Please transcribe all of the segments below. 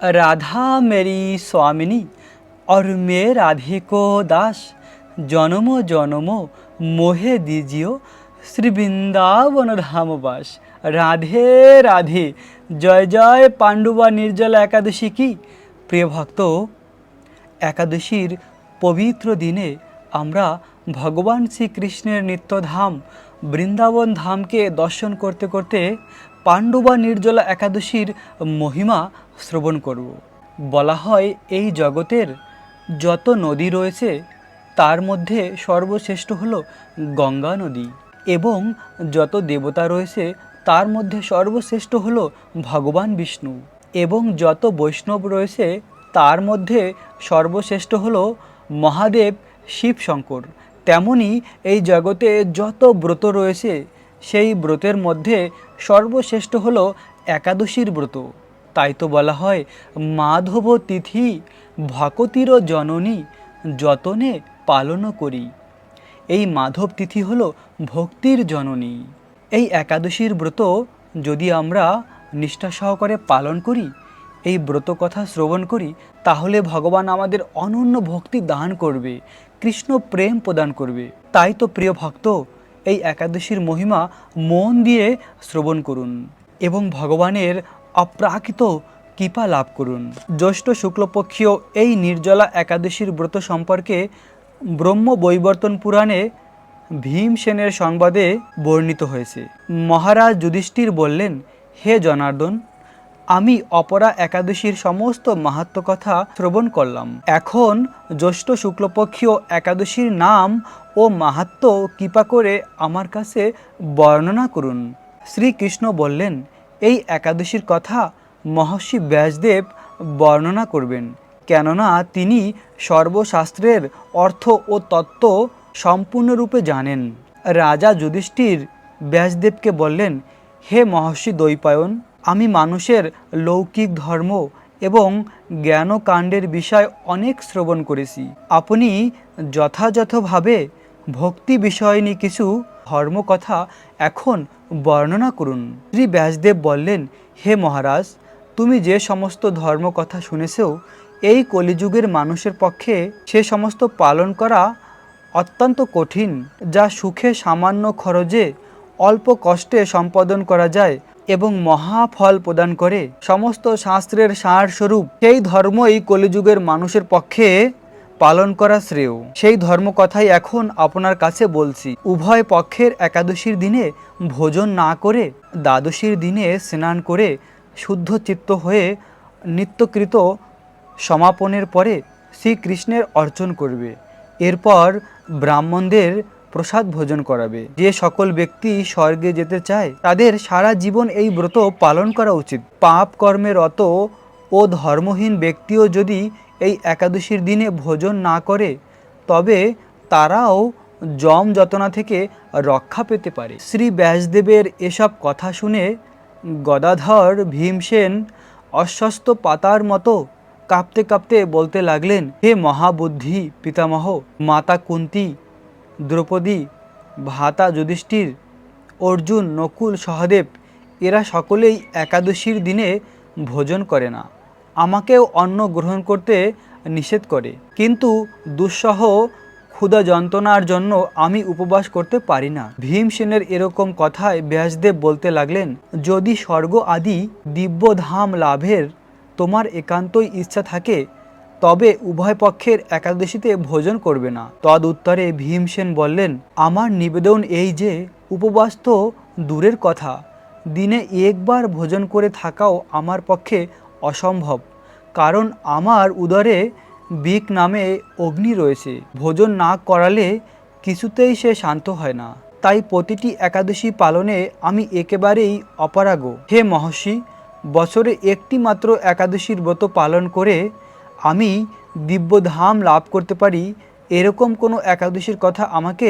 राधा मेरी स्वामिनी और मैं राधे को दास জনম জনম মোহে দিজিও শ্রী বৃন্দাবন ধামবাস রাধে রাধে জয় জয় পাণ্ডুবা নির্জলা একাদশী কি প্রিয় ভক্ত একাদশীর পবিত্র দিনে আমরা ভগবান শ্রীকৃষ্ণের নিত্যধাম বৃন্দাবন ধামকে দর্শন করতে করতে পাণ্ডবা নির্জলা একাদশীর মহিমা শ্রবণ করব। বলা হয়, এই জগতের যত নদী রয়েছে, তার মধ্যে সর্বশ্রেষ্ঠ হল গঙ্গা নদী এবং যত দেবতা রয়েছে, তার মধ্যে সর্বশ্রেষ্ঠ হল ভগবান বিষ্ণু এবং যত বৈষ্ণব রয়েছে, তার মধ্যে সর্বশ্রেষ্ঠ হল মহাদেব শিব শঙ্কর তেমনি এই জগতে যত ব্রত রয়েছে সেই ব্রতের মধ্যে সর্বশ্রেষ্ঠ হল একাদশীর ব্রত। তাই তো বলা হয়, মাধব তিথি ভকতির জননী যতনে পালন করি। এই মাধব তিথি হল ভক্তির জননী। এই একাদশীর ব্রত যদি আমরা নিষ্ঠা সহকারে পালন করি, এই ব্রত কথা শ্রবণ করি, তাহলে ভগবান আমাদের অনন্য ভক্তি দান করবে, কৃষ্ণ প্রেম প্রদান করবে। তাই তো প্রিয় ভক্ত এই একাদশীর মহিমা মন দিয়ে শ্রবণ করুন এবং ভগবানের অপ্রাকৃত কৃপা লাভ করুন। জ্যৈষ্ঠ শুক্লপক্ষীয় এই নির্জলা একাদশীর ব্রত সম্পর্কে ব্রহ্ম বৈবর্তন পুরাণে ভীমসেনের সংবাদে বর্ণিত হয়েছে। মহারাজ যুধিষ্ঠির বললেন, হে জনার্দন, আমি অপরা একাদশীর সমস্ত মাহাত্ম কথা শ্রবণ করলাম। এখন জ্যৈষ্ঠ শুক্লপক্ষীয় একাদশীর নাম ও মাহাত্ম কৃপা করে আমার কাছে বর্ণনা করুন। শ্রীকৃষ্ণ বললেন, এই একাদশীর কথা মহর্ষি ব্যাসদেব বর্ণনা করবেন, কেননা তিনি সর্বশাস্ত্রের অর্থ ও তত্ত্ব সম্পূর্ণরূপে জানেন। রাজা যুধিষ্ঠির ব্যাসদেবকে বললেন, হে মহর্ষি দৈপায়ন আমি মানুষের লৌকিক ধর্ম এবং জ্ঞানকাণ্ডের বিষয় অনেক শ্রবণ করেছি। আপনি যথাযথভাবে ভক্তি বিষয় নিয়ে কিছু ধর্মকথা এখন বর্ণনা করুন। শ্রী ব্যাসদেব বললেন, হে মহারাজ, তুমি যে সমস্ত ধর্মকথা শুনেছো, এই কলিযুগের মানুষের পক্ষে সে সমস্ত পালন করা অত্যন্ত কঠিন, যা সুখে সামান্য খরচে অল্প কষ্টে সম্পাদন করা যায় এবং মহাফল প্রদান করে। সমস্ত শাস্ত্রের সার স্বরূপ সেই ধর্ম এই কলিযুগের মানুষের পক্ষে পালন করা শ্রেয়। সেই ধর্ম কথাই এখন আপনার কাছে বলছি। উভয় পক্ষের একাদশীর দিনে ভোজন না করে, দ্বাদশীর দিনে স্নান করে শুদ্ধ চিত্ত হয়ে নিত্যকৃত সমাপনের পরে শ্রীকৃষ্ণের অর্চন করবে। এরপর ব্রাহ্মণদের প্রসাদ ভোজন করাবে। যে সকল ব্যক্তি স্বর্গে যেতে চায়, তাদের সারা জীবন এই ব্রত পালন করা উচিত। পাপ কর্মে রত ও ধর্মহীন ব্যক্তিও যদি এই একাদশীর দিনে ভোজন না করে, তবে তারাও জম যতনা থেকে রক্ষা পেতে পারে। শ্রী ব্যাসদেবের এসব কথা শুনে গদাধর ভীমসেন অস্বস্ত পাতার মতো কাঁপতে কাঁপতে বলতে লাগলেন, হে মহাবুদ্ধি পিতামহ, মাতা কুন্তি, দ্রৌপদী, ভাতা যুধিষ্ঠির, অর্জুন, নকুল, সহদেব, এরা সকলেই একাদশীর দিনে ভোজন করে না। আমাকেও অন্ন গ্রহণ করতে নিষেধ করে। কিন্তু দুঃসহ ক্ষুধা যন্ত্রণার জন্য আমি উপবাস করতে পারি না। ভীমসেনের এরকম কথায় ব্যাসদেব বলতে লাগলেন, যদি স্বর্গ আদি দিব্যধাম লাভের তোমার একান্তই ইচ্ছা থাকে, তবে উভয় পক্ষের একাদশীতে ভোজন করবে না। তদ উত্তরে ভীমসেন বললেন, আমার নিবেদন এই যে, উপবাস তো দূরের কথা। দিনে একবার ভোজন করে থাকাও আমার পক্ষে অসম্ভব, কারণ আমার উদরে বিক নামে অগ্নি রয়েছে। ভোজন না করালে কিছুতেই সে শান্ত হয় না। তাই প্রতিটি একাদশী পালনে আমি একেবারেই অপারাগ। হে মহর্ষি, বছরে একটি মাত্র একাদশীর ব্রত পালন করে আমি দিব্যধাম লাভ করতে পারি, এরকম কোনো একাদশীর কথা আমাকে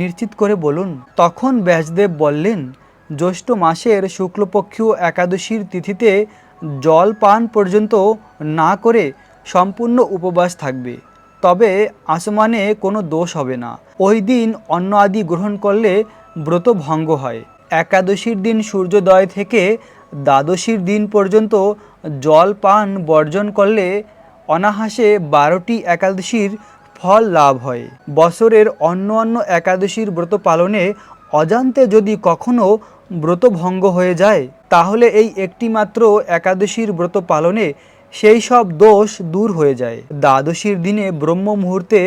নিশ্চিত করে বলুন। তখন ব্যাসদেব বললেন, জ্যৈষ্ঠ মাসের শুক্লপক্ষীয় একাদশীর তিথিতে জল পান পর্যন্ত না করে সম্পূর্ণ উপবাস থাকবে। তবে আসমানে কোনো দোষ হবে না। ওই দিন অন্ন আদি গ্রহণ করলে ব্রত ভঙ্গ হয়। একাদশীর দিন সূর্যোদয় থেকে দ্বাদশীর দিন পর্যন্ত জল পান বর্জন করলে অনাহাসে বারোটি একাদশীর ফল লাভ হয়। বছরের অন্য অন্য একাদশীর ব্রত পালনে অজান্তে যদি কখনো ব্রত ভঙ্গ হয়ে যায় তাহলে এই একটি মাত্র একাদশীর ব্রত পালনে সেই সব দোষ দূর হয়ে যায়। দ্বাদশীর দিনে ব্রহ্ম মুহূর্তে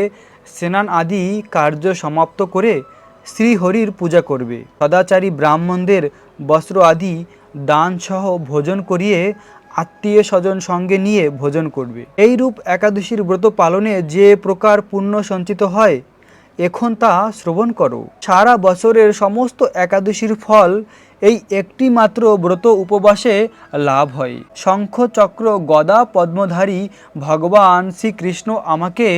স্নান আদি কার্য সমাপ্ত করে শ্রীহরির পূজা করবে। সদাচারী ব্রাহ্মণদের বস্ত্র আদি দান সহ ভোজন করিয়ে আত্মীয় স্বজন সঙ্গে নিয়ে ভোজন করবে। এই রূপ একাদশীর ব্রত পালনে যে প্রকার পুণ্য সঞ্চিত হয় এখন তা শ্রবণ করো। সারা বছরের সমস্ত একাদশীর ফল এই একটি মাত্র ব্রত উপবাসে লাভ হয়। শঙ্খ চক্র গদা পদ্মধারী ভগবান শ্রীকৃষ্ণ আমাকে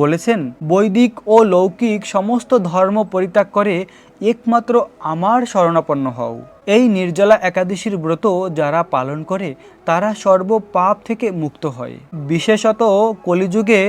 বলেছেন, বৈদিক ও লৌকিক সমস্ত ধর্ম পরিত্যাগ করে একমাত্র আমার শরণাপন্ন হও। এই নির্জলা একাদশীর ব্রত যারা পালন করে, তারা সর্ব পাপ থেকে মুক্ত হয়। বিশেষত কলিযুগে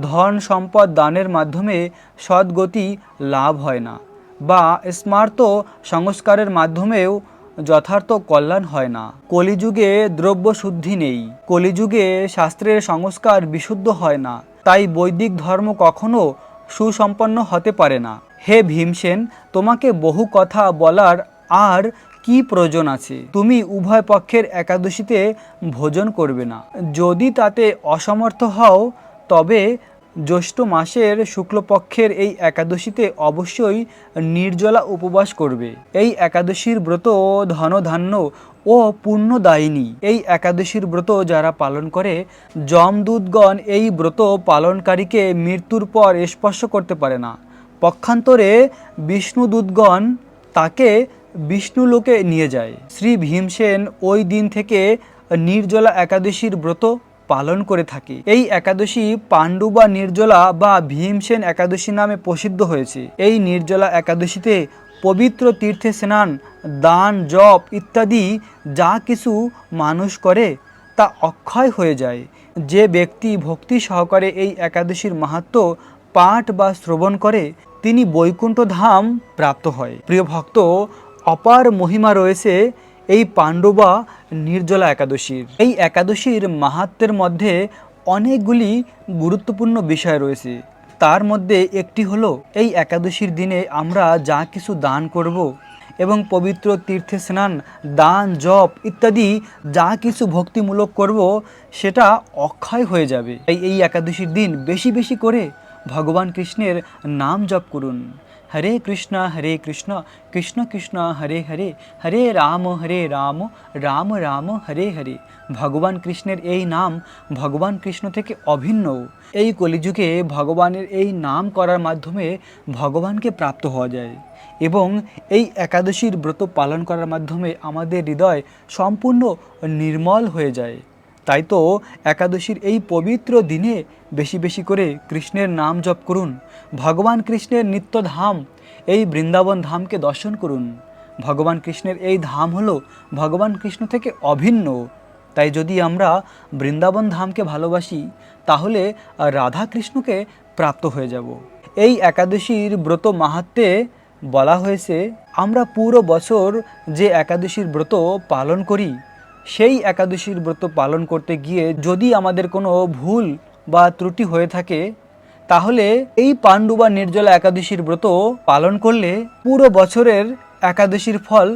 ধন সম্পদ দানের মাধ্যমে সদ্গতি লাভ হয় না বা স্মার্ত সংস্কারের মাধ্যমেও যথার্থ কল্যাণ হয় না। কলিযুগে দ্রব্য শুদ্ধি নেই। কলিযুগে শাস্ত্রের সংস্কার বিশুদ্ধ হয় না। তাই বৈদিক ধর্ম কখনো সুসম্পন্ন হতে পারে না। হে ভীমসেন, তোমাকে বহু কথা বলার আর কি প্রয়োজন আছে? তুমি উভয় পক্ষের একাদশীতে ভোজন করবে না। যদি তাতে অসমর্থ হও তবে জ্যৈষ্ঠ মাসের শুক্লপক্ষের এই একাদশীতে অবশ্যই নির্জলা উপবাস করবে। এই একাদশীর ব্রত ধনধান্য ও পুণ্যদায়িনী। এই একাদশীর ব্রত যারা পালন করে, যমদূতগণ এই ব্রত পালনকারীকে মৃত্যুর পর স্পর্শ করতে পারে না। পক্ষান্তরে বিষ্ণুদূতগণ তাকে বিষ্ণুলোকে নিয়ে যায়। শ্রী ভীমসেন ওই দিন থেকে নির্জলা একাদশীর ব্রত পালন করে থাকে। এই একাদশী পাণ্ডু বা নির্জলা বা ভীমসেন একাদশী নামে প্রসিদ্ধ হয়েছে। এই নির্জলা একাদশীতে পবিত্র তীর্থে স্নান, দান, জপ ইত্যাদি যা কিছু মানুষ করে তা অক্ষয় হয়ে যায়। যে ব্যক্তি ভক্তি সহকারে এই একাদশীর মাহাত্ম পাঠ বা শ্রবণ করে, তিনি বৈকুণ্ঠ ধাম প্রাপ্ত হয়। প্রিয় ভক্ত, অপার মহিমা রয়েছে এই পাণ্ডবা নির্জলা একাদশীর। এই একাদশীর মাহাত্মের মধ্যে অনেকগুলি গুরুত্বপূর্ণ বিষয় রয়েছে। তার মধ্যে একটি হলো, এই একাদশীর দিনে আমরা যা কিছু দান করব এবং পবিত্র তীর্থে স্নান, দান, জপ ইত্যাদি যা কিছু ভক্তিমূলক করব, সেটা অক্ষয় হয়ে যাবে। এই এই একাদশীর দিন বেশি বেশি করে ভগবান কৃষ্ণের নাম জপ করুন। হরে কৃষ্ণ হরে কৃষ্ণ কৃষ্ণ কৃষ্ণ, হরে হরে হরে রাম হরে রাম রাম রাম, হরে হরে। ভগবান কৃষ্ণের এই নাম ভগবান কৃষ্ণ থেকে অভিন্ন। এই কলিযুগে ভগবানের এই নাম করার মাধ্যমে ভগবানকে প্রাপ্ত হওয়া যায় এবং এই একাদশীর ব্রত পালন করার মাধ্যমে আমাদের হৃদয় সম্পূর্ণ নির্মল হয়ে যায়। তাই তো একাদশীর এই পবিত্র দিনে বেশি বেশি করে কৃষ্ণের নাম জপ করুন, ভগবান কৃষ্ণের নিত্য ধাম, এই বৃন্দাবন ধামকে দর্শন করুন। ভগবান কৃষ্ণের এই ধাম হলো ভগবান কৃষ্ণ থেকে অভিন্ন। তাই যদি আমরা বৃন্দাবন ধামকে ভালোবাসি, তাহলে রাধা কৃষ্ণকে প্রাপ্ত হয়ে যাব। এই একাদশীর ব্রত মাহাত্মে বলা হয়েছে, আমরা পুরো বছর যে একাদশীর ব্রত পালন করি সেই একাদশীর ব্রত পালন করতে গিয়ে যদি আমাদের কোনো ভুল বা ত্রুটি হয়ে থাকে, তাহলে এই পাণ্ডু বা নির্জলা একাদশীর ব্রত পালন করলে পুরো বছরের একাদশীর ফল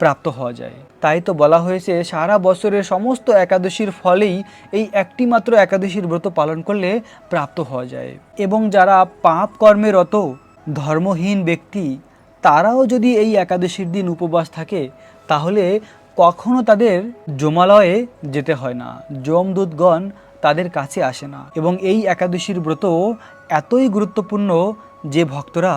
প্রাপ্ত হওয়া যায়। তাই তো বলা হয়েছে, সারা বছরের সমস্ত একাদশীর ফলেই এই একটি মাত্র একাদশীর ব্রত পালন করলে প্রাপ্ত হওয়া যায়। এবং যারা পাপ কর্মে রত, ধর্মহীন ব্যক্তি, তারাও যদি এই একাদশীর দিন উপবাস থাকে, তাহলে কখনো তাদের জমালয়ে যেতে হয় না। যমদূতগণ তাদের কাছে আসে না। এবং এই একাদশীর ব্রত এতই গুরুত্বপূর্ণ যে ভক্তরা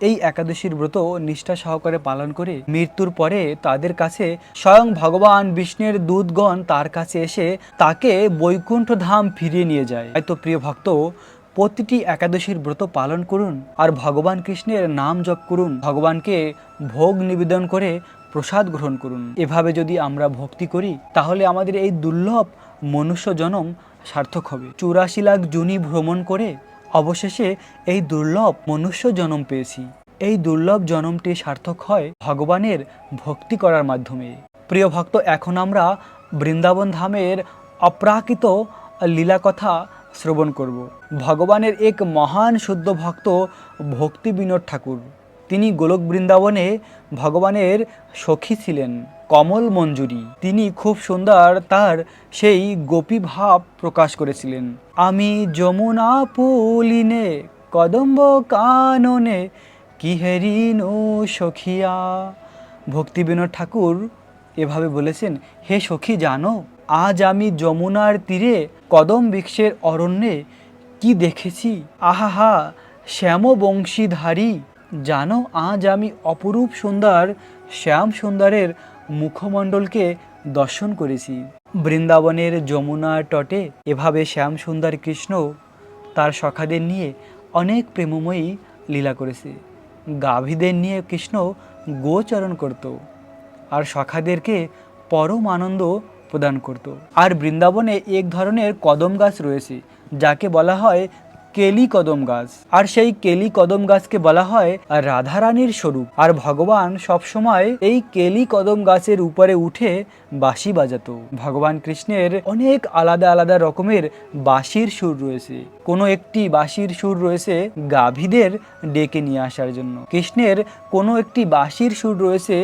এই একাদশীর ব্রত নিষ্ঠা সহকারে পালন করে মৃত্যুর পরে তাদের কাছে স্বয়ং ভগবান বিষ্ণুর দূতগণ তার কাছে এসে তাকে বৈকুণ্ঠ ধাম ফিরিয়ে নিয়ে যায়। হয়তো প্রিয় ভক্ত, প্রতিটি একাদশীর ব্রত পালন করুন আর ভগবান কৃষ্ণের নাম জপ করুন। ভগবানকে ভোগ নিবেদন করে প্রসাদ গ্রহণ করুন। এভাবে যদি আমরা ভক্তি করি, তাহলে আমাদের এই দুর্লভ মনুষ্য জনম সার্থক হবে। চুরাশি লাখ জুনি ভ্রমণ করে অবশেষে এই দুর্লভ মনুষ্য জনম পেয়েছি। এই দুর্লভ জনমটি সার্থক হয় ভগবানের ভক্তি করার মাধ্যমে। প্রিয় ভক্ত, এখন আমরা বৃন্দাবন ধামের অপ্রাকৃত লীলা কথা শ্রবণ করব। ভগবানের এক মহান শুদ্ধ ভক্ত ভক্তি বিনোদ ঠাকুর। তিনি গোলক বৃন্দাবনে ভগবানের সখী ছিলেন, কমল মঞ্জুরি। তিনি খুব সুন্দর তার সেই গোপী ভাব প্রকাশ করেছিলেন। আমি যমুনা পুলিনে, কদম্ব কাননে কিহেরিনু সখিয়া। ভক্তি বিনোদ ঠাকুর এভাবে বলেছেন, হে সখী, জানো, আজ আমি যমুনার তীরে কদম বৃক্ষের অরণ্যে কি দেখেছি? আহাহা শ্যাম বংশীধারী জানো, আজ আমি অপরূপ সুন্দর শ্যাম সুন্দরের মুখমণ্ডলকে দর্শন করেছি। বৃন্দাবনের যমুনার তটে এভাবে শ্যাম সুন্দর কৃষ্ণ তার সখাদের নিয়ে অনেক প্রেমময়ী লীলা করেছে। গাভীদের নিয়ে কৃষ্ণ গোচরণ করত আর সখাদেরকে পরম আনন্দ প্রদান করত। আর বৃন্দাবনে এক ধরনের কদম গাছ রয়েছে, যাকে বলা হয় কেলি কদম গাছ। আর সেই কেলি কদম গাছকে বলা হয় রাধারানীর স্বরূপ। আর ভগবান সবসময় এই কেলি কদম গাছের উপরে উঠে বাঁশি বাজাতো। ভগবান কৃষ্ণের অনেক আলাদা আলাদা রকমের বাঁশির সুর রয়েছে। কোনো একটি বাঁশির সুর রয়েছে গাভীদের ডেকে নিয়ে আসার জন্য। কৃষ্ণের কোনো একটি বাঁশির সুর রয়েছে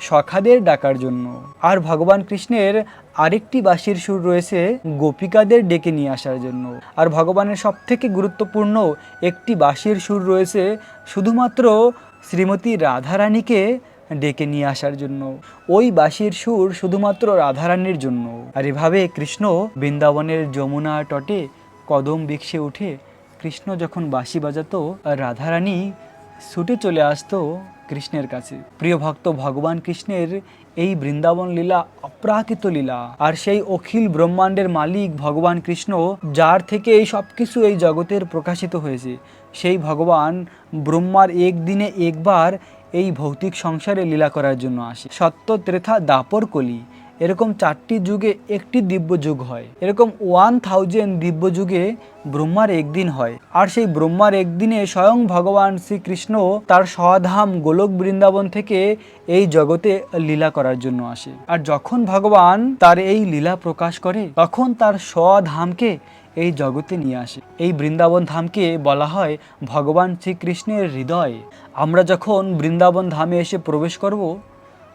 সখাদের ডাকার জন্য। আর ভগবান কৃষ্ণের আরেকটি বাঁশির সুর রয়েছে গোপিকাদের ডেকে নিয়ে আসার জন্য। আর ভগবানের সব থেকে গুরুত্বপূর্ণ একটি বাঁশির সুর রয়েছে শুধুমাত্র শ্রীমতী রাধারানীকে ডেকে নিয়ে আসার জন্য। ওই বাঁশির সুর শুধুমাত্র রাধারানীর জন্য। আর এভাবে কৃষ্ণ বৃন্দাবনের যমুনা তটে কদম বৃক্ষে উঠে কৃষ্ণ যখন বাঁশি বাজাতো, রাধারানী ছুটে চলে আসতো কৃষ্ণের কাছে। প্রিয় ভক্ত, ভগবান কৃষ্ণের এই বৃন্দাবন লীলা অপ্রাকৃত লীলা। আর সেই অখিল ব্রহ্মাণ্ডের মালিক ভগবান কৃষ্ণ, যার থেকে এই সব কিছু এই জগতের প্রকাশিত হয়েছে। সেই ভগবান ব্রহ্মার একদিনে একবার এই ভৌতিক সংসারে লীলা করার জন্য আসে। সত্য ত্রেথা দাপর কলি। এরকম চারটি যুগে একটি দিব্য যুগ হয়। এরকম ওয়ান থাউজেন্ড দিব্য যুগে ব্রহ্মার একদিন হয়। আর সেই ব্রহ্মার একদিনে স্বয়ং ভগবান শ্রীকৃষ্ণ তার স্বধাম গোলক বৃন্দাবন থেকে এই জগতে লীলা করার জন্য আসে। আর যখন ভগবান তার এই লীলা প্রকাশ করে, তখন তার স্বধামকে এই জগতে নিয়ে আসে। এই বৃন্দাবন ধামকে বলা হয় ভগবান শ্রীকৃষ্ণের হৃদয়। আমরা যখন বৃন্দাবন ধামে এসে প্রবেশ করব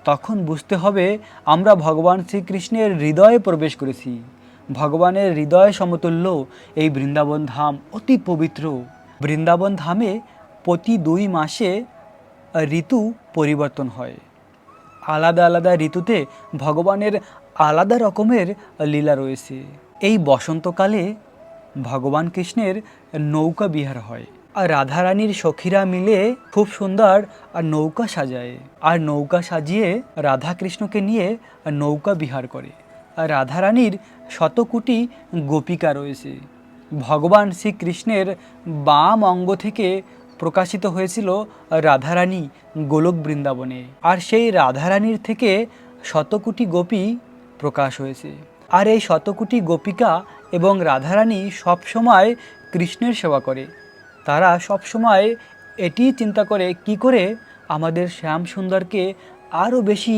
তখন বুঝতে হবে আমরা ভগবান শ্রীকৃষ্ণের হৃদয়ে প্রবেশ করেছি। ভগবানের হৃদয় সমতুল্য এই বৃন্দাবন ধাম অতি পবিত্র। বৃন্দাবন ধামে প্রতি দুই মাসে ঋতু পরিবর্তন হয়। আলাদা আলাদা ঋতুতে ভগবানের আলাদা রকমের লীলা রয়েছে। এই বসন্তকালে ভগবান কৃষ্ণের নৌকা বিহার হয়। আর রাধারানীর সখীরা মিলে খুব সুন্দর আর নৌকা সাজায়। আর নৌকা সাজিয়ে রাধা কৃষ্ণকে নিয়ে নৌকা বিহার করে। আর রাধারানীর শতকোটি গোপিকা রয়েছে। ভগবান শ্রীকৃষ্ণের বাম অঙ্গ থেকে প্রকাশিত হয়েছিল রাধারানী গোলক বৃন্দাবনে। আর সেই রাধারানীর থেকে শতকোটি গোপী প্রকাশ হয়েছে। আর এই শতকোটি গোপিকা এবং রাধারানী সবসময় কৃষ্ণের সেবা করে। তারা সবসময় এটি চিন্তা করে, কি করে আমাদের শ্যাম সুন্দরকে আরও বেশি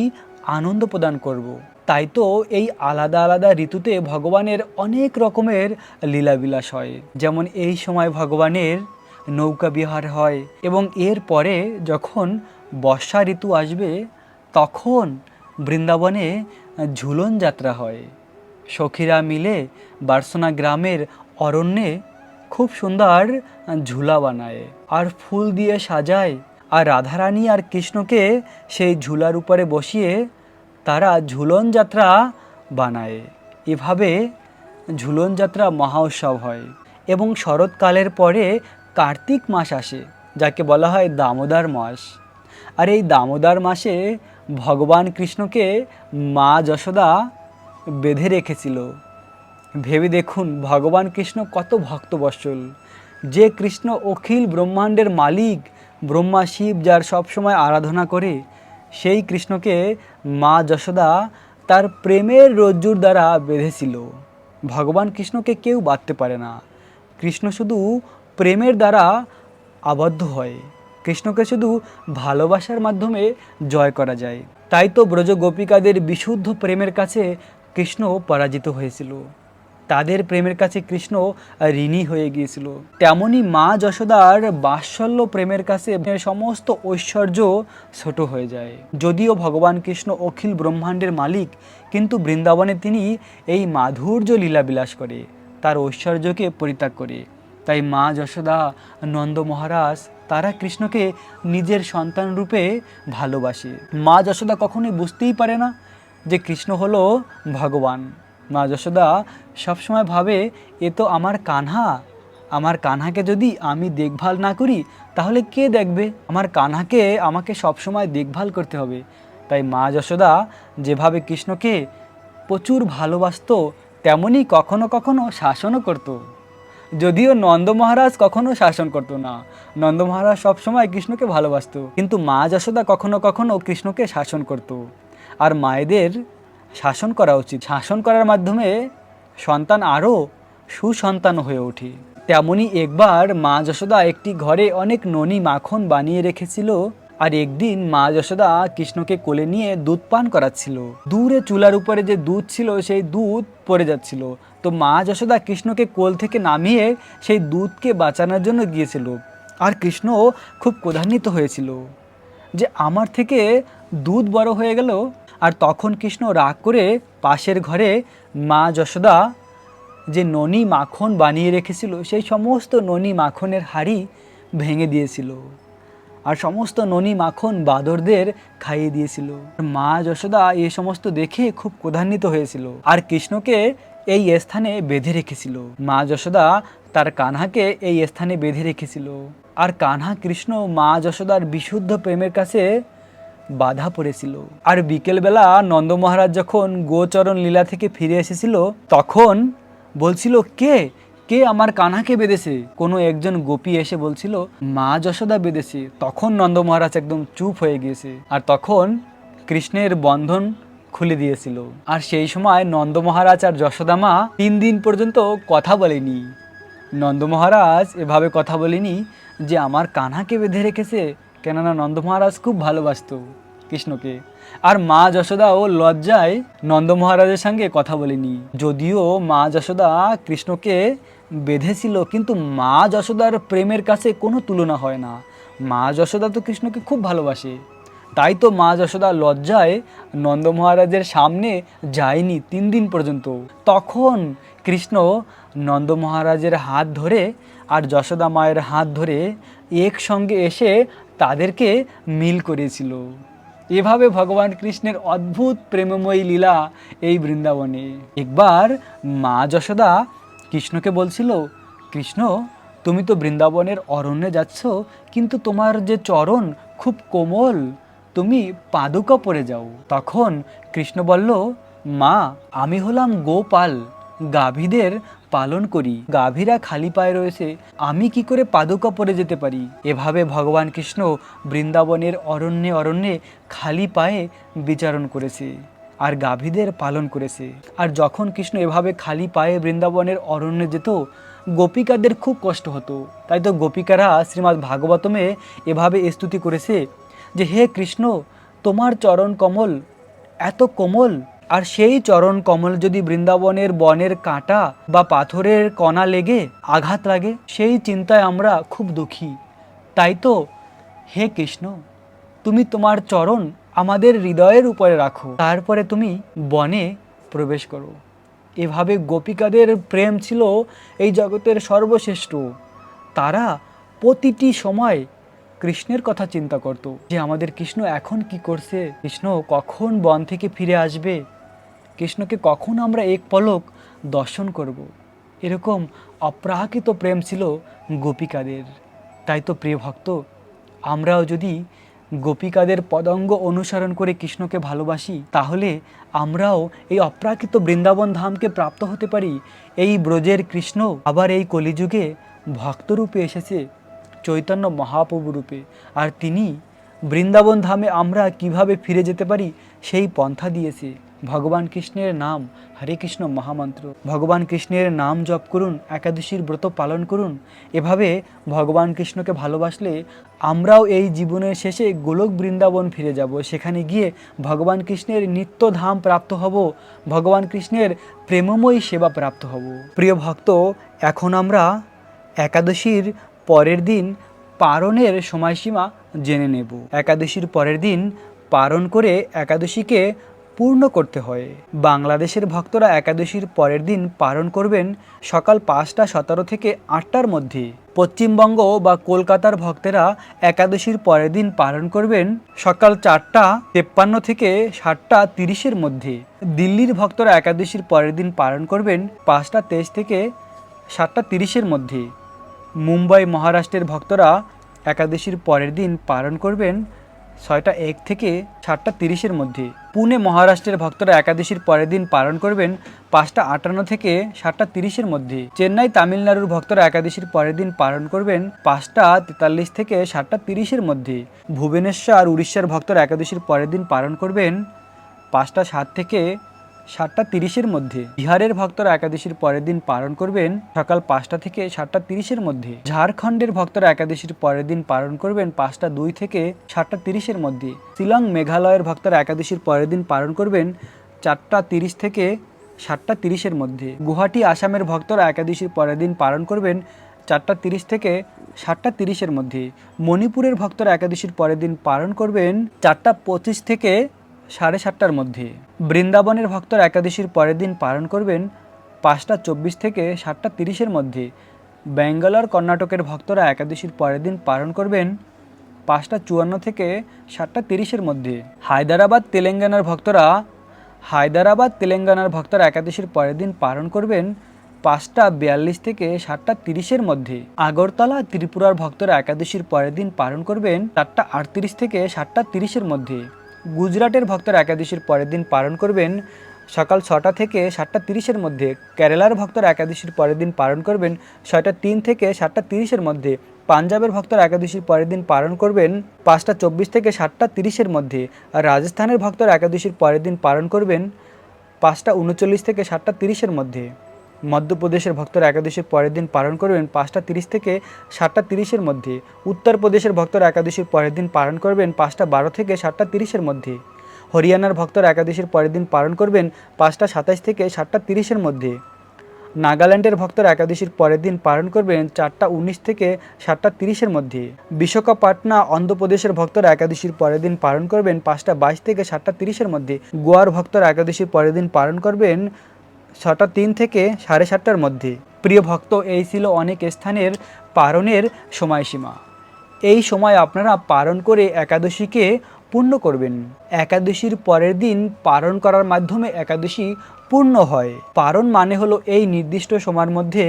আনন্দ প্রদান করব। তাই তো এই আলাদা আলাদা ঋতুতে ভগবানের অনেক রকমের লীলাবিলাস হয় যেমন এই সময় ভগবানের নৌকা বিহার হয় এবং এর পরে যখন বর্ষা ঋতু আসবে, তখন বৃন্দাবনে ঝুলন যাত্রা হয় সখীরা মিলে বার্সনা গ্রামের অরণ্যে খুব সুন্দর ঝুলা বানায়, আর ফুল দিয়ে সাজায়। আর রাধারানী আর কৃষ্ণকে সেই ঝুলার উপরে বসিয়ে তারা ঝুলন যাত্রা বানায়। এভাবে ঝুলন যাত্রা মহা উৎসব হয় এবং শরৎকালের পরে কার্তিক মাস আসে, যাকে বলা হয় দামোদর মাস। আর এই দামোদর মাসে ভগবান কৃষ্ণকে মা যশোদা বেঁধে রেখেছিল। ভেবে দেখুন, ভগবান কৃষ্ণ কত ভক্তবৎসল। যে কৃষ্ণ অখিল ব্রহ্মাণ্ডের মালিক, ব্রহ্মা শিব যার সবসময় আরাধনা করে, সেই কৃষ্ণকে মা যশোদা তার প্রেমের রজ্জুর দ্বারা বেঁধেছিল। ভগবান কৃষ্ণকে কেউ বাঁধতে পারে না। কৃষ্ণ শুধু প্রেমের দ্বারা আবদ্ধ হয়। কৃষ্ণকে শুধু ভালোবাসার মাধ্যমে জয় করা যায়। তাই তো ব্রজ গোপিকাদের বিশুদ্ধ প্রেমের কাছে কৃষ্ণ পরাজিত হয়েছিল। তাদের প্রেমের কাছে কৃষ্ণ ঋণী হয়ে গিয়েছিল। তেমনি মা যশোদার বাৎসল্য প্রেমের কাছে সমস্ত ঐশ্বর্য ছোট হয়ে যায়। যদিও ভগবান কৃষ্ণ অখিল ব্রহ্মাণ্ডের মালিক, কিন্তু বৃন্দাবনে তিনি এই মাধুর্য লীলাবিলাস করে, তার ঐশ্বর্যকে পরিত্যাগ করে। তাই মা যশোদা, নন্দ মহারাজ, তারা কৃষ্ণকে নিজের সন্তান রূপে ভালোবাসে। মা যশোদা কখনোই বুঝতেই পারে না যে কৃষ্ণ হলো ভগবান। মা যশোদা, সবসময় ভাবে, এ তো আমার কানহা। আমার কানহাকে যদি আমি দেখভাল না করি, তাহলে কে দেখবে? আমার কানহাকে আমাকে সবসময় দেখভাল করতে হবে। তাই মা যশোদা যেভাবে কৃষ্ণকে প্রচুর ভালোবাসতো, তেমনি কখনো কখনো শাসনও করতো। যদিও নন্দ মহারাজ কখনো শাসন করতো না। নন্দ মহারাজ সবসময় কৃষ্ণকে ভালোবাসত। কিন্তু মা যশোদা কখনো কখনো কৃষ্ণকে শাসন করত। আর মায়েদের শাসন করা উচিত। শাসন করার মাধ্যমে সন্তান আরও সুসন্তান হয়ে ওঠে। তেমনি একবার মা যশোদা একটি ঘরে অনেক ননি মাখন বানিয়ে রেখেছিল আর একদিন মা যশোদা কৃষ্ণকে কোলে নিয়ে দুধ পান করাচ্ছিল। দূরে চুলার উপরে যে দুধ ছিল, সেই দুধ পড়ে যাচ্ছিল। তো মা যশোদা কৃষ্ণকে কোল থেকে নামিয়ে সেই দুধকে বাঁচানোর জন্য গিয়েছিল। আর কৃষ্ণ খুব ক্রধান্বিত হয়েছিল যে, আমার থেকে দুধ বড় হয়ে গেল? আর তখন কৃষ্ণ রাগ করে পাশের ঘরে মা যশোদা যে ননি মাখন বানিয়ে রেখেছিল, সেই সমস্ত ননি মাখনের হাড়ি ভেঙে দিয়েছিল। আর সমস্ত ননি মাখন বাদরদের খাইয়ে দিয়েছিল। মা যশোদা এ সমস্ত দেখে খুব ক্রধান্বিত হয়েছিল। আর কৃষ্ণকে এই স্থানে বেঁধে রেখেছিল। মা যশোদা তার কানহাকে এই স্থানে বেঁধে রেখেছিল। আর কানহা কৃষ্ণ মা যশোদার বিশুদ্ধ প্রেমের কাছে বাধা পড়েছিল। আর বিকেলবেলা নন্দ মহারাজ যখন গোচরণ লীলা থেকে ফিরে এসেছিল, তখন বলছিল, কে? কে আমার কানাকে বেঁধেছে? কোনো একজন গোপী এসে বলছিল, মা যশোদা বেঁধেছে। তখন নন্দ মহারাজ একদম চুপ হয়ে গিয়েছে। আর তখন কৃষ্ণের বন্ধন খুলে দিয়েছিল। আর সেই সময় নন্দ মহারাজ আর যশোদা মা তিন দিন পর্যন্ত কথা বলেনি। নন্দ মহারাজ এভাবে কথা বলেনি যে, আমার কানহাকে বেঁধে রেখেছে? কেননা নন্দ মহারাজ খুব ভালোবাসত কৃষ্ণকে। আর মা যশোদাও লজ্জায় নন্দ মহারাজের সঙ্গে কথা বলেনি। যদিও মা যশোদা কৃষ্ণকে বেঁধেছিল, কিন্তু মা যশোদার প্রেমের কাছে কোনো তুলনা হয় না। মা যশোদা তো কৃষ্ণকে খুব ভালোবাসে। তাই তো মা যশোদা লজ্জায় নন্দ মহারাজের সামনে যায়নি তিন দিন পর্যন্ত। তখন কৃষ্ণ নন্দ মহারাজের হাত ধরে আর যশোদা মায়ের হাত ধরে একসঙ্গে এসে তাদেরকে মিল করেছিল। এভাবে ভগবান কৃষ্ণের অদ্ভুত প্রেমময়ী লীলা এই বৃন্দাবনে। একবার মা যশোদা কৃষ্ণকে বলছিল, কৃষ্ণ, তুমি তো বৃন্দাবনের অরণ্যে যাচ্ছ, কিন্তু তোমার যে চরণ খুব কোমল, তুমি পাদুকা পরে যাও। তখন কৃষ্ণ বলল, মা, আমি হলাম গোপাল, গাভীদের পালন করি। গাভীরা খালি পায়ে রয়েছে, আমি কি করে পাদুকা পরে যেতে পারি? এভাবে ভগবান কৃষ্ণ বৃন্দাবনের অরণ্যে অরণ্যে খালি পায়ে বিচারণ করেছে আর গাভীদের পালন করেছে। আর যখন কৃষ্ণ এভাবে খালি পায়ে বৃন্দাবনের অরণ্যে যেত, গোপিকাদের খুব কষ্ট হতো। তাই তো গোপিকারা শ্রীমদ্ ভাগবতমে এভাবে স্তুতি করেছে যে, হে কৃষ্ণ, তোমার চরণ কমল, এত কোমল আর সেই চরণ কমল যদি বৃন্দাবনের বনের কাঁটা বা পাথরের কণা লেগে আঘাত লাগে, সেই চিন্তায় আমরা খুব দুঃখী। তাই তো, হে কৃষ্ণ, তুমি তোমার চরণ আমাদের হৃদয়ের উপরে রাখো, তারপরে তুমি বনে প্রবেশ করো। এভাবে গোপিকাদের প্রেম ছিল এই জগতের সর্বশ্রেষ্ঠ। তারা প্রতিটি সময় কৃষ্ণের কথা চিন্তা করত যে আমাদের কৃষ্ণ এখন কি করছে? কৃষ্ণ কখন বন থেকে ফিরে আসবে? কৃষ্ণকে কখন আমরা এক পলক দর্শন করব। এরকম অপ্রাকৃত প্রেম ছিল গোপিকাদের। তাই তো প্রিয় ভক্ত, আমরাও যদি গোপিকাদের পদঙ্গ অনুসরণ করে কৃষ্ণকে ভালোবাসি, তাহলে আমরাও এই অপ্রাকৃত বৃন্দাবন ধামকে প্রাপ্ত হতে পারি। এই ব্রজের কৃষ্ণ আবার এই কলিযুগে ভক্তরূপে এসেছে। চৈতন্য মহাপ্রভু রূপে। আর তিনি, বৃন্দাবন ধামে আমরা কীভাবে ফিরে যেতে পারি, সেই পন্থা দিয়েছে। ভগবান কৃষ্ণের নাম হরে কৃষ্ণ মহামন্ত্র। ভগবান কৃষ্ণের নাম জপ করুন, একাদশীর ব্রত পালন করুন। এভাবে ভগবান কৃষ্ণকে ভালোবাসলে আমরাও এই জীবনের শেষে গোলক বৃন্দাবন ফিরে যাব। সেখানে গিয়ে ভগবান কৃষ্ণের নিত্য ধাম প্রাপ্ত হব, ভগবান কৃষ্ণের প্রেমময়ী সেবা প্রাপ্ত হব। প্রিয় ভক্ত, এখন আমরা একাদশীর পরের দিন পারণের সময়সীমা জেনে নেব। একাদশীর পরের দিন পারণ করে একাদশীকে পূর্ণ করতে হয়। বাংলাদেশের ভক্তরা একাদশীর পরের দিন পালন করবেন সকাল পাঁচটা সতেরো থেকে আটটার মধ্যে। পশ্চিমবঙ্গ বা কলকাতার ভক্তেরা একাদশীর পরের দিন পালন করবেন সকাল চারটা তেপ্পান্ন থেকে সাতটা তিরিশের মধ্যে। দিল্লির ভক্তরা একাদশীর পরের দিন পালন করবেন পাঁচটা তেইশ থেকে সাতটা তিরিশের মধ্যে। মুম্বাই মহারাষ্ট্রের ভক্তরা একাদশীর পরের দিন পালন করবেন ছয়টা এক থেকে সাতটা তিরিশের মধ্যে। পুনে মহারাষ্ট্রের ভক্তরা একাদশীর পরের দিন পালন করবেন পাঁচটা আটান্ন থেকে সাতটা তিরিশের মধ্যে। চেন্নাই তামিলনাড়ুর ভক্তরা একাদশীর পরের দিন পালন করবেন পাঁচটা তেতাল্লিশ থেকে সাতটা তিরিশের মধ্যে। ভুবনেশ্বর উড়িষ্যার ভক্তরা একাদশীর পরের দিন পালন করবেন পাঁচটা সাত থেকে সাতটা তিরিশের মধ্যে। বিহারের ভক্তরা একাদশীর পরের দিন পালন করবেন, সকাল পাঁচটা থেকে সাতটা তিরিশের মধ্যে। ঝাড়খণ্ডের ভক্তরা একাদশীর পরের দিন পালন করবেন পাঁচটা দুই থেকে সাতটা তিরিশের মধ্যে। শিলং মেঘালয়ের ভক্তরা একাদশীর পরের দিন পালন করবেন চারটা তিরিশ থেকে সাতটা তিরিশের মধ্যে। গুয়াহাটি, আসামের ভক্তরা একাদশীর পরের দিন পালন করবেন চারটা তিরিশ থেকে সাতটা তিরিশের মধ্যে। মণিপুরের ভক্তরা একাদশীর পরের দিন পালন করবেন চারটা পঁচিশ থেকে সাড়ে সাতটার মধ্যে। বৃন্দাবনের ভক্তরা একাদশীর পরের দিন পালন করবেন পাঁচটা চব্বিশ থেকে সাতটা তিরিশের মধ্যে। ব্যাঙ্গালোর, কর্ণাটকের ভক্তরা একাদশীর পরের দিন পালন করবেন পাঁচটা চুয়ান্ন থেকে সাতটা তিরিশের মধ্যে। হায়দ্রাবাদ, তেলেঙ্গানার ভক্তরা হায়দ্রাবাদ, তেলেঙ্গানার ভক্তরা একাদশীর পরের দিন পালন করবেন পাঁচটা বিয়াল্লিশ থেকে সাতটা তিরিশের মধ্যে। আগরতলা, ত্রিপুরার ভক্তরা একাদশীর পরের দিন পালন করবেন চারটা আটত্রিশ থেকে সাতটা তিরিশের মধ্যে। গুজরাটের ভক্তরা একাদশীর পরের দিন পালন করবেন। সকাল ছটা থেকে সাতটা তিরিশের মধ্যে কেরালার ভক্তরা একাদশীর পরের দিন পালন করবেন। ছয়টা তিন থেকে সাতটা তিরিশের মধ্যে পাঞ্জাবের ভক্তরা একাদশীর পরের দিন পালন করবেন। পাঁচটা চব্বিশ থেকে সাতটা তিরিশের মধ্যে আর রাজস্থানের ভক্তরা একাদশীর পরের দিন পালন করবেন। পাঁচটা উনচল্লিশ থেকে সাতটা তিরিশের মধ্যে। মধ্যপ্রদেশের ভক্তরা একাদশীর পরের দিন পালন করবেন পাঁচটা তিরিশ থেকে সাতটা তিরিশের মধ্যে। উত্তরপ্রদেশের ভক্তরা একাদশীর পরের দিন পালন করবেন পাঁচটা বারো থেকে সাতটা তিরিশের মধ্যে। হরিয়ানার ভক্তরা একাদশীর পরের দিন পালন করবেন পাঁচটা সাতাশ থেকে সাতটা তিরিশের মধ্যে। নাগাল্যান্ডের ভক্তরা একাদশীর পরের দিন পালন করবেন চারটা উনিশ থেকে সাতটা তিরিশের মধ্যে। বিশাখাপাটনা অন্ধ্রপ্রদেশের ভক্তরা একাদশীর পরের দিন পালন করবেন পাঁচটা বাইশ থেকে সাতটা তিরিশের মধ্যে। গোয়ার ভক্তরা একাদশীর পরের দিন পালন করবেন ছটা তিন থেকে সাড়ে সাতটার মধ্যে। প্রিয় ভক্ত, এই ছিল অনেক স্থানের পারণের সময়সীমা। এই সময় আপনারা পালন করে একাদশীকে পূর্ণ করবেন। একাদশীর পরের দিন পালন করার মাধ্যমে একাদশী পূর্ণ হয়। পারণ মানে হলো এই নির্দিষ্ট সময়ের মধ্যে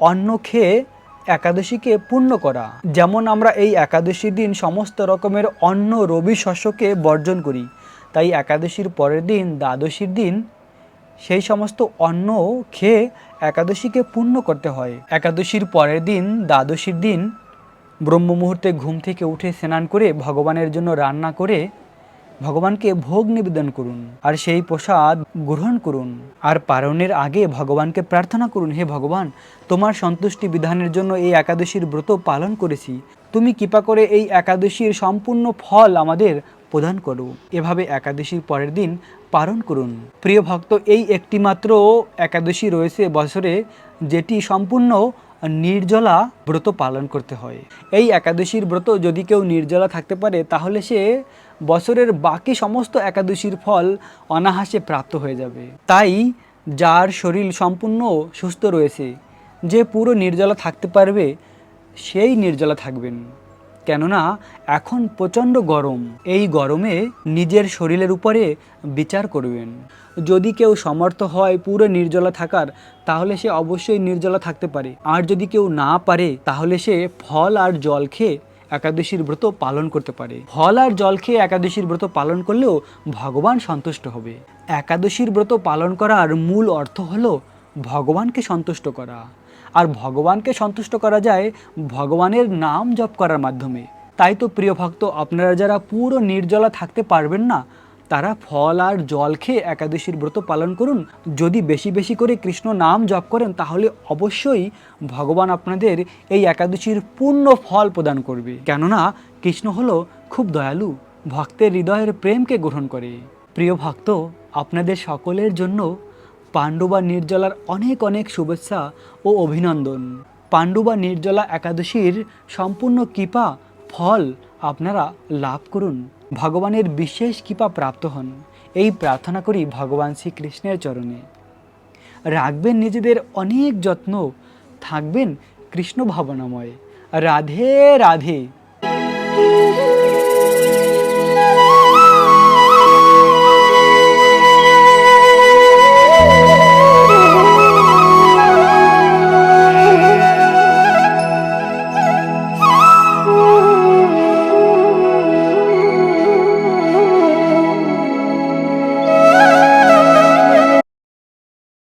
অন্ন খেয়ে একাদশীকে পূর্ণ করা। যেমন আমরা এই একাদশীর দিন সমস্ত রকমের অন্ন, রবি, শস্যকে বর্জন করি। তাই একাদশীর পরের দিন, দ্বাদশীর দিন সেই সমস্ত অন্ন খেয়ে একাদশীকে পূর্ণ করতে হয়। একাদশীর পরের দিন, দ্বাদশীর দিন ব্রহ্ম মুহূর্তে ঘুম থেকে উঠে স্নান করে ভগবানের জন্য রান্না করে ভগবানকে ভোগ নিবেদন করুন আর সেই প্রসাদ গ্রহণ করুন। আর পারণের আগে ভগবানকে প্রার্থনা করুন, হে ভগবান, তোমার সন্তুষ্টি বিধানের জন্য এই একাদশীর ব্রত পালন করেছি। তুমি কৃপা করে এই একাদশীর সম্পূর্ণ ফল আমাদের প্রদান করো। এভাবে একাদশীর পরের দিন পালন করুন। প্রিয় ভক্ত, এই একটিমাত্র একাদশী রয়েছে বছরে, যেটি সম্পূর্ণ নির্জলা ব্রত পালন করতে হয়। এই একাদশীর ব্রত যদি কেউ নির্জলা থাকতে পারে, তাহলে সে বছরের বাকি সমস্ত একাদশীর ফল অনাহাসে প্রাপ্ত হয়ে যাবে। তাই যার শরীর সম্পূর্ণ সুস্থ রয়েছে, যে পুরো নির্জলা থাকতে পারবে, সেই নির্জলা থাকবেন। কেননা এখন প্রচণ্ড গরম। এই গরমে নিজের শরীরের উপরে বিচার করবেন। যদি কেউ সমর্থ হয় পুরো নির্জলা থাকার, তাহলে সে অবশ্যই নির্জলা থাকতে পারে। আর যদি কেউ না পারে, তাহলে সে ফল আর জল খেয়ে একাদশীর ব্রত পালন করতে পারে। ফল আর জল খেয়ে একাদশীর ব্রত পালন করলেও ভগবান সন্তুষ্ট হবে। একাদশীর ব্রত পালন করার মূল অর্থ হলো ভগবানকে সন্তুষ্ট করা। আর ভগবানকে সন্তুষ্ট করা যায় ভগবানের নাম জপ করার মাধ্যমে। তাই তো প্রিয় ভক্ত, আপনারা যারা পুরো নির্জলা থাকতে পারবেন না, তারা ফল আর জল খেয়ে একাদশীর ব্রত পালন করুন। যদি বেশি বেশি করে কৃষ্ণ নাম জপ করেন, তাহলে অবশ্যই ভগবান আপনাদের এই একাদশীর পূর্ণ ফল প্রদান করবে। কেননা, কৃষ্ণ হলো খুব দয়ালু, ভক্তের হৃদয়ের প্রেমকে গ্রহণ করে। প্রিয় ভক্ত, আপনাদের সকলের জন্য পাণ্ডবা নির্জলার অনেক অনেক শুভেচ্ছা ও অভিনন্দন। পাণ্ডবা নির্জলা একাদশীর সম্পূর্ণ কৃপা, ফল আপনারা লাভ করুন। ভগবানের বিশেষ কৃপা প্রাপ্ত হন। এই প্রার্থনা করি ভগবান শ্রীকৃষ্ণের চরণে। রাখবেন নিজেদের অনেক যত্ন, থাকবেন কৃষ্ণ ভাবনাময়। রাধে রাধে।